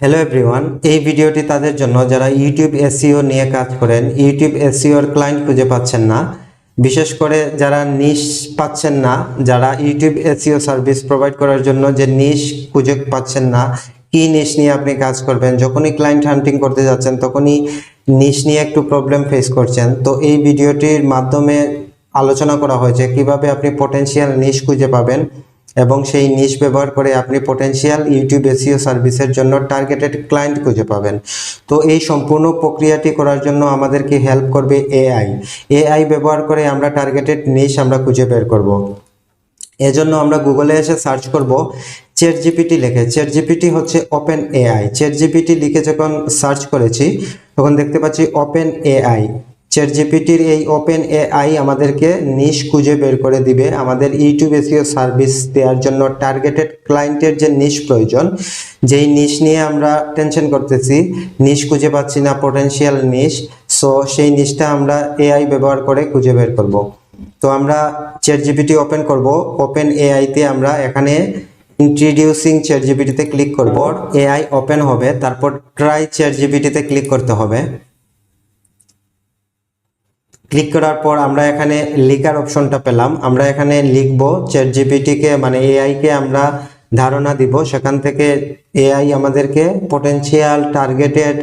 Hello everyone এই ভিডিওটি তাদের জন্য যারা ইউটিউব এসইও নিয়ে কাজ করেন ইউটিউব এসইওর ক্লায়েন্ট খুঁজে পাচ্ছেন না, বিশেষ করে যারা নিশ পাচ্ছেন না, যারা ইউটিউব এসইও সার্ভিস প্রোভাইড করার জন্য যে নিশ খুঁজে পাচ্ছেন না, কি নিশ নিয়ে আপনি কাজ করবেন, যখনই ক্লায়েন্ট হান্টিং করতে যাচ্ছেন, তখনই নিশ নিয়ে একটু প্রবলেম ফেস করছেন। তো এই ভিডিওটির মাধ্যমে আলোচনা করা হয়েছে কীভাবে আপনি পটেনশিয়াল নিশ খুঁজে পাবেন। এবং সেই নিশ ব্যবহার করে আপনি পটেনশিয়াল ইউটিউব এসিও সার্ভিসের জন্য টার্গেটেড ক্লায়েন্ট খুঁজে পাবেন। তো এই সম্পূর্ণ প্রক্রিয়াটি করার জন্য আমাদেরকে হেল্প করবে এআই এআই ব্যবহার করে আমরা টার্গেটেড নিশ আমরা খুঁজে বের করব। এজন্য আমরা গুগলে এসে সার্চ করব চেট জিপিটি লিখে। চেট জিপিটি হচ্ছে ওপেন এআই চেট জিপিটি লিখে যখন সার্চ করেছি, তখন দেখতে পাচ্ছি ওপেন এআই চেট জিপিটির এই ওপেন এআই আমাদেরকে নিশ খুঁজে বের করে দিবে। আমাদের ইউটিউব এসিও সার্ভিস দেওয়ার জন্য টার্গেটেড ক্লায়েন্টের যে নিশ প্রয়োজন, যেই নিশ নিয়ে আমরা টেনশন করতেছি নিশ খুঁজে পাচ্ছি না পটেনশিয়াল নিশ সো সেই নিশটা আমরা এআই ব্যবহার করে খুঁজে বের করব। তো আমরা চ্যাট জিপিটি ওপেন করব। ওপেন এআইতে আমরা এখানে ইন্ট্রোডিউসিং চ্যাট জিপিটিতে ক্লিক করব। এআই ওপেন হবে, তারপর ট্রাই চ্যাট জিপিটিতে ক্লিক করতে হবে। ক্লিক করার পর আমরা এখানে লিখার অপশনটা পেলাম। আমরা এখানে লিখব চ্যাট জিপিটিকে মানে এআইকে আমরা ধারণা দিব। সেখান থেকে এআই আমাদেরকে পটেনশিয়াল টার্গেটেড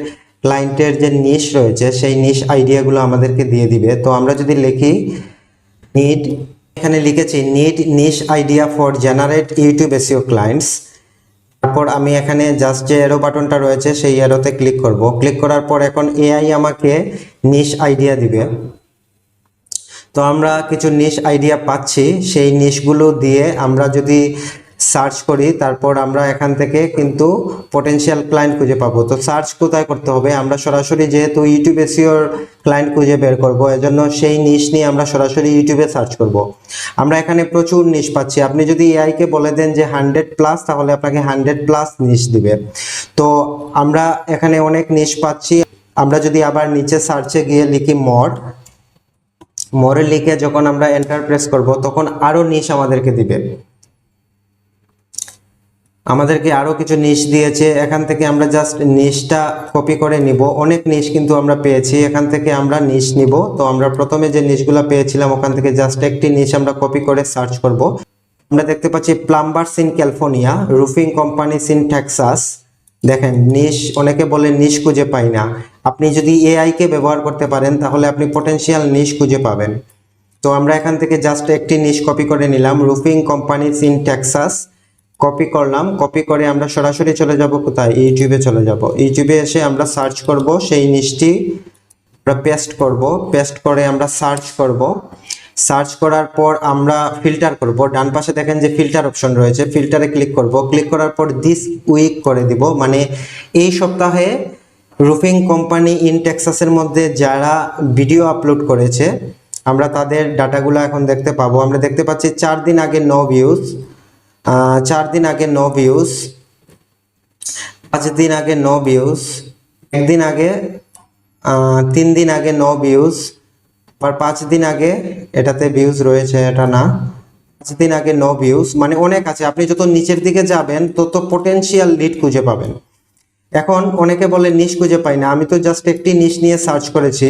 ক্লায়েন্টের যে নিশ রয়েছে, সেই নিশ আইডিয়াগুলো আমাদেরকে দিয়ে দিবে। তো আমরা যদি লিখি নিড এখানে লিখেছি need niche idea for generate YouTube SEO clients তারপর আমি এখানে জাস্ট যে এরো বাটনটা রয়েছে, সেই এরোতে ক্লিক করব। ক্লিক করার পর এখন এআই আমাকে নিশ আইডিয়া দিবে। তো আমরা কিছু নিশ আইডিয়া পাচ্ছি। সেই নিশগুলো দিয়ে আমরা যদি সার্চ করি, তারপর আমরা এখান থেকে কিন্তু পটেনশিয়াল ক্লায়েন্ট খুঁজে পাবো। তো সার্চ কোথায় করতে হবে? আমরা সরাসরি যেহেতু ইউটিউব এসিওর ক্লায়েন্ট খুঁজে বের করব, এজন্য সেই নিশ নিয়ে আমরা সরাসরি ইউটিউবে সার্চ করব। আমরা এখানে প্রচুর নিশ পাচ্ছি। আপনি যদি এআইকে বলে দেন যে হান্ড্রেড প্লাস তাহলে আপনাকে হান্ড্রেড প্লাস নিশ দিবে। তো আমরা এখানে অনেক নিশ পাচ্ছি। আমরা যদি আবার নিচে সার্চে গিয়ে লিখি মড মোরে লিখে যখন আমরা এন্টার প্রেস করব, তখন আরও নিশ আমাদেরকে দিবে। আমাদেরকে আরও কিছু নিশ দিয়েছে। এখান থেকে আমরা জাস্ট নিশটা কপি করে নিব। অনেক নিশ কিন্তু আমরা পেয়েছি। এখান থেকে আমরা নিশ নিব। তো আমরা প্রথমে যে নিশগুলো পেয়েছিলাম, ওখান থেকে জাস্ট একটি নিশ আমরা কপি করে সার্চ করব। আমরা দেখতে পাচ্ছি plumbers in California roofing companies in Texas দেখেন, নিশ, অনেকে বলে নিশ খুঁজে পাই না। আপনি যদি এআই কে ব্যবহার করতে পারেন, তাহলে আপনি পটেনশিয়াল নিশ খুঁজে পাবেন। তো আমরা এখান থেকে জাস্ট একটি নিশ কপি করে নিলাম roofing companies in Texas copy করলাম কপি করে আমরা সরাসরি চলে যাব কোথায়? ইউটিউবে চলে যাব। ইউটিউবে এসে আমরা সার্চ করব, সেই নিশটি আমরা পেস্ট করব। পেস্ট করে আমরা সার্চ করব। সার্চ করার পর আমরা ফিল্টার করব। ডান পাশে দেখেন যে ফিল্টার অপশন রয়েছে। ফিল্টারে ক্লিক করব। ক্লিক করার পর দিস উইক করে দিব। মানে এই সপ্তাহে রুফিং কোম্পানি ইন টেক্সাসের মধ্যে যারা ভিডিও আপলোড করেছে, আমরা তাদের ডাটাগুলো এখন দেখতে পাবো। আমরা দেখতে পাচ্ছি চার দিন আগে নো ভিউজ চার দিন আগে নো ভিউজ পাঁচ দিন আগে নো ভিউজ একদিন আগে তিন দিন আগে নো ভিউজ আর পাঁচ দিন আগে এটাতে ভিউজ রয়েছে, এটা না। পাঁচ দিন আগে নো ভিউজ মানে অনেক আছে। আপনি যত নিচের দিকে যাবেন, তত পটেনশিয়াল লিড খুঁজে পাবেন। এখন অনেকে বলে নিশ খুঁজে পাই না। আমি তো জাস্ট একটি নিশ নিয়ে সার্চ করেছি।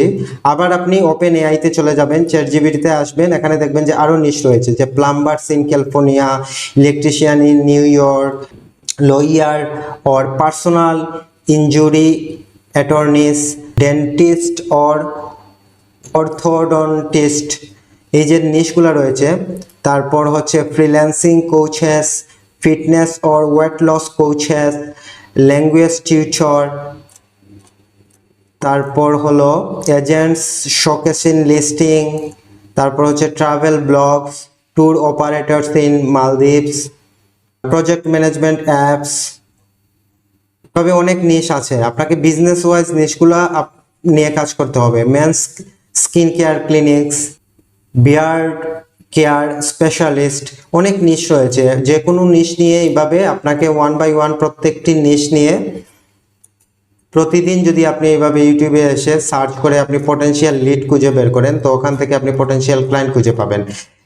আবার আপনি ওপেন এআইতে চলে যাবেন চ্যাট জিবিটিতে আসবেন, এখানে দেখবেন যে আরও নিশ রয়েছে, যে plumbers in California electrician in New York lawyer or personal injury attorneys dentist or orthodontist. এই যে নিশগুলো রয়েছে, তারপর হচ্ছে freelancing coaches fitness or weight loss coaches language tutor তারপর হলো এজেন্টস শোকেসিন লিস্টিং তারপর হচ্ছে travel blogs tour operators in Maldives project management apps তবে অনেক নিশ আছে। আপনাকে বিজনেস ওয়াইজ নিশগুলো নিয়ে কাজ করতে হবে। Men's skin care clinics beard care specialist, অনেক নিশ রয়েছে। যে কোনো নিশ নিয়ে এইভাবে আপনাকে ওয়ান বাই ওয়ান প্রত্যেকটি নিশ নিয়ে প্রতিদিন যদি আপনি এইভাবে ইউটিউবে এসে সার্চ করে আপনি পটেনশিয়াল লিড খুঁজে বের করেন, তো ওখান থেকে আপনি পটেনশিয়াল ক্লায়েন্ট খুঁজে পাবেন।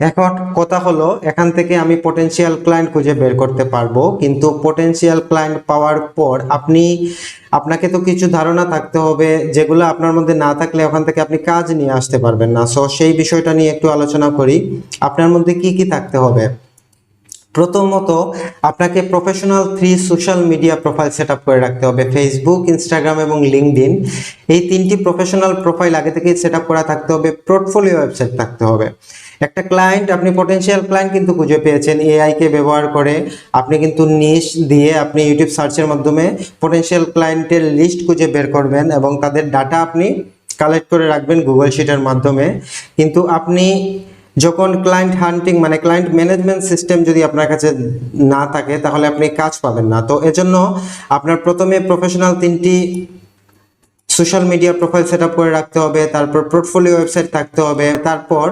এখন কথা হলো, এখান থেকে আমি পটেনশিয়াল ক্লায়েন্ট খুঁজে বের করতে পারব, কিন্তু পটেনশিয়াল ক্লায়েন্ট পাওয়ার পর আপনি, আপনাকে তো কিছু ধারণা থাকতে হবে, যেগুলো আপনার মধ্যে না থাকলে ওখান থেকে আপনি কাজ নিয়ে আসতে পারবেন না। সো সেই বিষয়টা নিয়ে একটু আলোচনা করি। আপনার মধ্যে কি কি থাকতে হবে? প্রথমত আপনাকে professional three social media profile set করে রাখতে হবে ফেসবুক ইনস্টাগ্রাম এবং লিঙ্কডিন এই তিনটি প্রফেশনাল প্রোফাইল আগে থেকেই সেট করা থাকতে হবে পোর্টফোলিও ওয়েবসাইট থাকতে হবে। একটা ক্লায়েন্ট আপনি পটেনশিয়াল ক্লায়েন্ট কিন্তু খুঁজে পেয়েছেন এআইকে ব্যবহার করে আপনি কিন্তু নিশ দিয়ে আপনি ইউটিউব সার্চের মাধ্যমে পটেনশিয়াল ক্লায়েন্টের লিস্ট খুঁজে বের করবেন এবং তাদের ডাটা আপনি কালেক্ট করে রাখবেন গুগল শিটের মাধ্যমে। কিন্তু আপনি যখন ক্লায়েন্ট হান্টিং মানে ক্লায়েন্ট ম্যানেজমেন্ট সিস্টেম যদি আপনার কাছে না থাকে, তাহলে আপনি কাজ পাবেন না। তো এজন্য আপনার প্রথমে প্রফেশনাল তিনটি সোশ্যাল মিডিয়া প্রোফাইল সেট করে রাখতে হবে, তারপর পোর্টফোলিও ওয়েবসাইট থাকতে হবে, তারপর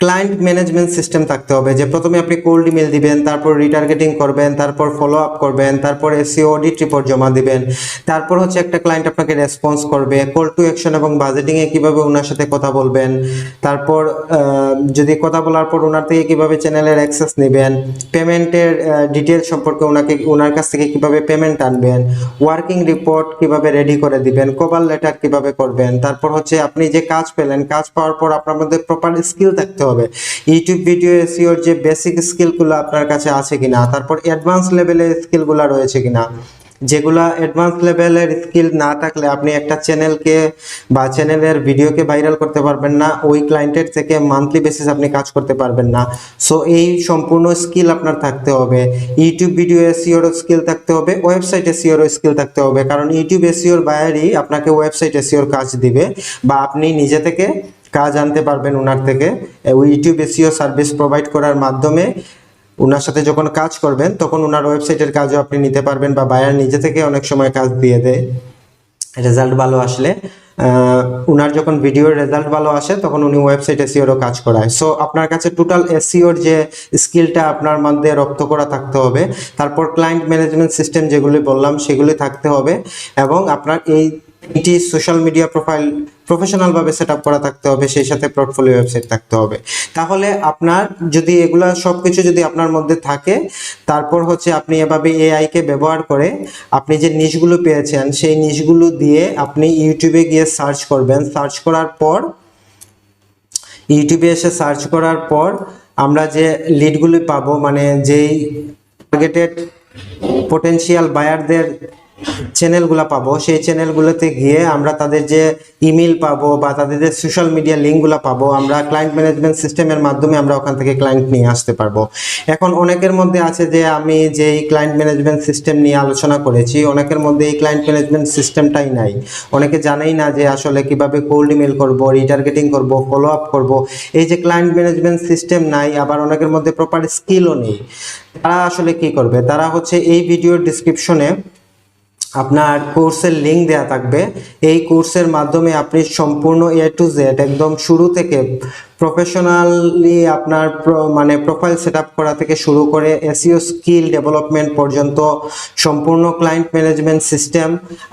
ক্লায়েন্ট ম্যানেজমেন্ট সিস্টেম থাকতে হবে, যে প্রথমে আপনি কোল্ড ইমেল দিবেন, তারপর রিটার্গেটিং করবেন, তারপর ফলো আপ করবেন, তারপর এসিও অডিট রিপোর্ট জমা দিবেন, তারপর হচ্ছে একটা ক্লায়েন্ট আপনাকে রেসপন্স করবে কল টু অ্যাকশন এবং বাজেটিং এ কীভাবে ওনার সাথে কথা বলবেন, তারপর যদি কথা বলার পর ওনার থেকে কীভাবে চ্যানেলের অ্যাক্সেস নেবেন পেমেন্টের ডিটেল সম্পর্কে ওনাকে ওনার কাছ থেকে কীভাবে পেমেন্ট আনবেন ওয়ার্কিং রিপোর্ট কীভাবে রেডি করে দিবেন কভার লেটার কীভাবে করবেন, তারপর হচ্ছে আপনি যে কাজ পেলেন, কাজ পাওয়ার পর আপনার মধ্যে প্রপার স্কিল থাকতে হবে। ইউটিউব ভিডিও এসিওর যে বেসিক স্কিলগুলো আপনার কাছে আছে কিনা, তারপর অ্যাডভান্স লেভেলের স্কিলগুলো রয়েছে কিনা। যেগুলা অ্যাডভান্স লেভেলের স্কিল না থাকলে আপনি একটা চ্যানেলকে বা চ্যানেলের ভিডিওকে ভাইরাল করতে পারবেন না, ওই ক্লায়েন্টের থেকে মান্থলি বেসিস আপনি কাজ করতে পারবেন না। সো এই সম্পূর্ণ স্কিল আপনার থাকতে হবে। ইউটিউব ভিডিও এসিওর স্কিল থাকতে হবে ওয়েবসাইট এসিওর স্কিল থাকতে হবে। কারণ ইউটিউব এসিওর বাইরেই আপনাকে ওয়েবসাইট এসিওর কাজ দিবে বা আপনি নিজে থেকে কাজ আনতে পারবেন ওনার থেকে। ইউটিউব এসিও সার্ভিস প্রোভাইড করার মাধ্যমে ওনার সাথে যখন কাজ করবেন, তখন ওনার ওয়েবসাইটের কাজও আপনি নিতে পারবেন বা বায়ার নিজে থেকে অনেক সময় কাজ দিয়ে দেয়। রেজাল্ট ভালো আসলে। উনার যখন ভিডিওর রেজাল্ট ভালো আসে, তখন উনি ওয়েবসাইট এসিওরও কাজ করায়। সো আপনার কাছে টোটাল এসিওর যে স্কিলটা আপনার মধ্যে রপ্ত করা থাকতে হবে, তারপর ক্লায়েন্ট ম্যানেজমেন্ট সিস্টেম যেগুলি বললাম, সেগুলি থাকতে হবে এবং আপনার এই এটি সোশ্যাল মিডিয়া প্রোফাইল প্রফেশনাল ভাবে সেট আপ করা থাকতে হবে, সেই সাথে পোর্টফোলিও ওয়েবসাইট থাকতে হবে। তাহলে আপনার যদি এগুলা সবকিছু যদি আপনার মধ্যে থাকে, তারপর হচ্ছে আপনি এভাবে এআই কে ব্যবহার করে আপনি যে নিশগুলো পেয়েছেন, সেই নিশগুলো দিয়ে আপনি ইউটিউবে গিয়ে সার্চ করবেন। সার্চ করার পর ইউটিউবে এসে সার্চ করার পর আমরা যে লিডগুলি পাবো মানে যেই টার্গেটেড পোটেনশিয়াল বায়ারদের চ্যানেলগুলো পাবো, সেই চ্যানেলগুলোতে গিয়ে আমরা তাদের যে ইমেল পাবো বা তাদের যে সোশ্যাল মিডিয়া লিঙ্কগুলো পাবো, আমরা ক্লায়েন্ট ম্যানেজমেন্ট সিস্টেমের মাধ্যমে আমরা ওখান থেকে ক্লায়েন্ট নিয়ে আসতে পারব। এখন অনেকের মধ্যে আছে যে আমি যে এই ক্লায়েন্ট ম্যানেজমেন্ট সিস্টেম নিয়ে আলোচনা করেছি, অনেকের মধ্যে এই ক্লায়েন্ট ম্যানেজমেন্ট সিস্টেমটাই নাই। অনেকে জানেই না যে আসলে কীভাবে কোল্ড ইমেল করব রিটার্গেটিং করব ফলো আপ করব। এই যে ক্লায়েন্ট ম্যানেজমেন্ট সিস্টেম নাই, আবার অনেকের মধ্যে প্রপার স্কিলও নেই। তারা আসলে কি করবে? তারা হচ্ছে এই ভিডিওর ডিসক্রিপশনে আপনার কোর্সের লিঙ্ক দেওয়া থাকবে। এই কোর্সের মাধ্যমে আপনি সম্পূর্ণ এ টু জেড একদম শুরু থেকে প্রফেশনালি আপনার মানে প্রোফাইল সেট করা থেকে শুরু করে এসিও স্কিল ডেভেলপমেন্ট পর্যন্ত সম্পূর্ণ ক্লায়েন্ট ম্যানেজমেন্ট সিস্টেম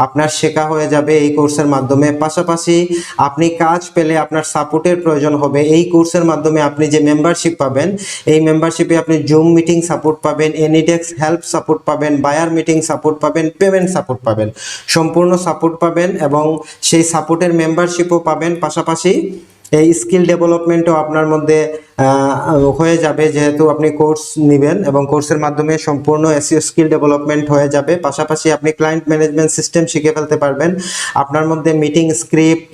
আপনার শেখা হয়ে যাবে এই কোর্সের মাধ্যমে। পাশাপাশি আপনি কাজ পেলে আপনার সাপোর্টের প্রয়োজন হবে। এই কোর্সের মাধ্যমে আপনি যে মেম্বারশিপ পাবেন, এই মেম্বারশিপে আপনি জুম মিটিং সাপোর্ট পাবেন এনিডেক্স হেল্প সাপোর্ট পাবেন বায়ার মিটিং সাপোর্ট পাবেন পেমেন্ট সাপোর্ট পাবেন। সম্পূর্ণ সাপোর্ট পাবেন এবং সেই সাপোর্টের মেম্বারশিপও পাবেন। পাশাপাশি এই স্কিল ডেভেলপমেন্টও আপনার মধ্যে হয়ে যাবে যেহেতু আপনি কোর্স নেবেন এবং কোর্সের মাধ্যমে সম্পূর্ণ এসিও স্কিল ডেভেলপমেন্ট হয়ে যাবে। পাশাপাশি আপনি ক্লায়েন্ট ম্যানেজমেন্ট সিস্টেম শিখে ফেলতে পারবেন। আপনার মধ্যে মিটিং, স্ক্রিপ্ট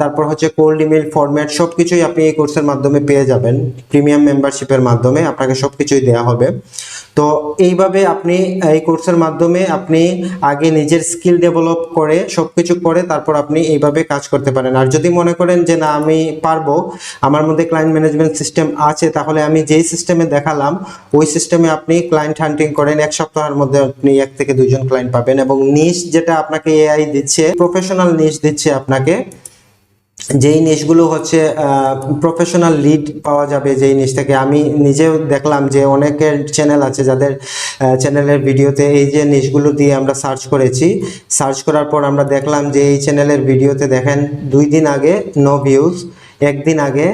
তারপর হচ্ছে কোল্ড ইমেল ফরম্যাট সব কিছুই আপনি এই কোর্সের মাধ্যমে পেয়ে যাবেন। প্রিমিয়াম মেম্বারশিপের মাধ্যমে আপনাকে সব কিছুই দেওয়া হবে। তো এইভাবে আপনি এই কোর্সের মাধ্যমে আপনি আগে নিজের স্কিল ডেভেলপ করে সবকিছু করে তারপর আপনি এইভাবে কাজ করতে পারেন। আর যদি মনে করেন যে না, আমি পারব, আমার মধ্যে ক্লায়েন্ট ম্যানেজমেন্ট সিস্টেম আছে, তাহলে আমি যেই সিস্টেমে দেখালাম, ওই সিস্টেমে আপনি ক্লায়েন্ট হান্টিং করেন, এক সপ্তাহের মধ্যে আপনি এক থেকে দুইজন ক্লায়েন্ট পাবেন এবং নিশ যেটা আপনাকে এআই দিচ্ছে প্রফেশনাল নিশ দিচ্ছে আপনাকে, যেই নিশগুলো হচ্ছে প্রফেশনাল লিড পাওয়া যাবে, যেই নিশ থেকে আমি নিজেও দেখলাম যে অনেকের চ্যানেল আছে যাদের চ্যানেলের ভিডিওতে এই যে নিশগুলো দিয়ে আমরা সার্চ করেছি সার্চ করার পর আমরা দেখলাম যে এই চ্যানেলের ভিডিওতে দেখেন, দুই দিন আগে নো ভিউজ একদিন আগে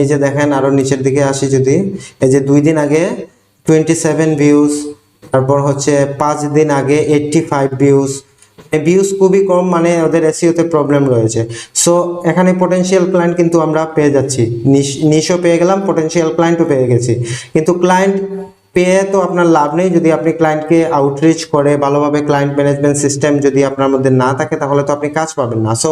এই যে দেখেন আরও নিচের দিকে আসি যদি। এই যে দুই দিন আগে টোয়েন্টি সেভেন ভিউজ তারপর হচ্ছে পাঁচ দিন আগে এইট্টি ফাইভ ভিউজ ভিউজ খুবই কম মানে ওদের এসিওতে প্রবলেম রয়েছে। সো এখানে পটেনশিয়াল ক্লায়েন্ট কিন্তু আমরা পেয়ে যাচ্ছি। নিশও পেয়ে গেলাম পটেনশিয়াল ক্লায়েন্টও পেয়ে গেছি। কিন্তু ক্লায়েন্ট পেয়ে তো আপনার লাভ নেই। যদি আপনি ক্লায়েন্টকে আউটরিচ করে, ভালোভাবে ক্লায়েন্ট ম্যানেজমেন্ট সিস্টেম যদি আপনার মধ্যে না থাকে, তাহলে তো আপনি কাজ পাবেন না। সো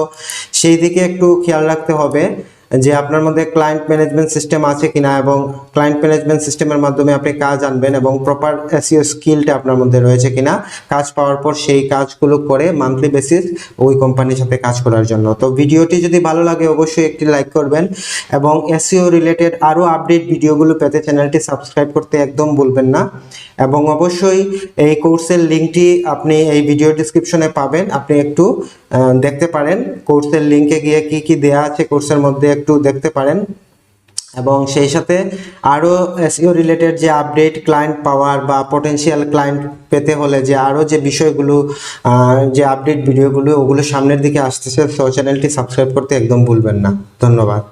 সেই দিকে একটু খেয়াল রাখতে হবে। যে আপনার মধ্যে ক্লায়েন্ট ম্যানেজমেন্ট সিস্টেম আছে কিনা এবং ক্লায়েন্ট ম্যানেজমেন্ট সিস্টেমের মাধ্যমে আপনি কাজ আনবেন এবং প্রপার এসিও স্কিলটা আপনার মধ্যে রয়েছে কিনা, কাজ পাওয়ার পর সেই কাজগুলো করে মান্থলি বেসিস ওই কোম্পানির সাথে কাজ করার জন্য। তো ভিডিওটি যদি ভালো লাগে অবশ্যই একটি লাইক করবেন এবং এসিও রিলেটেড আরও আপডেট ভিডিওগুলো পেতে চ্যানেলটি সাবস্ক্রাইব করতে একদম ভুলবেন না এবং অবশ্যই এই কোর্সের লিঙ্কটি আপনি এই ভিডিও ডিসক্রিপশনে পাবেন। আপনি একটু দেখতে পারেন। কোর্সের লিঙ্কে গিয়ে কি কি দেয়া আছে কোর্সের মধ্যে একটু দেখতে পারেন। এবং সেই সাথে আরও এসইও রিলেটেড যে আপডেট ক্লায়েন্ট পাওয়ার বা পটেনশিয়াল ক্লায়েন্ট পেতে হলে যে আরও যে বিষয়গুলো যে আপডেট ভিডিওগুলো ওগুলো সামনের দিকে আসতেছে। সো চ্যানেলটি সাবস্ক্রাইব করতে একদম ভুলবেন না। ধন্যবাদ।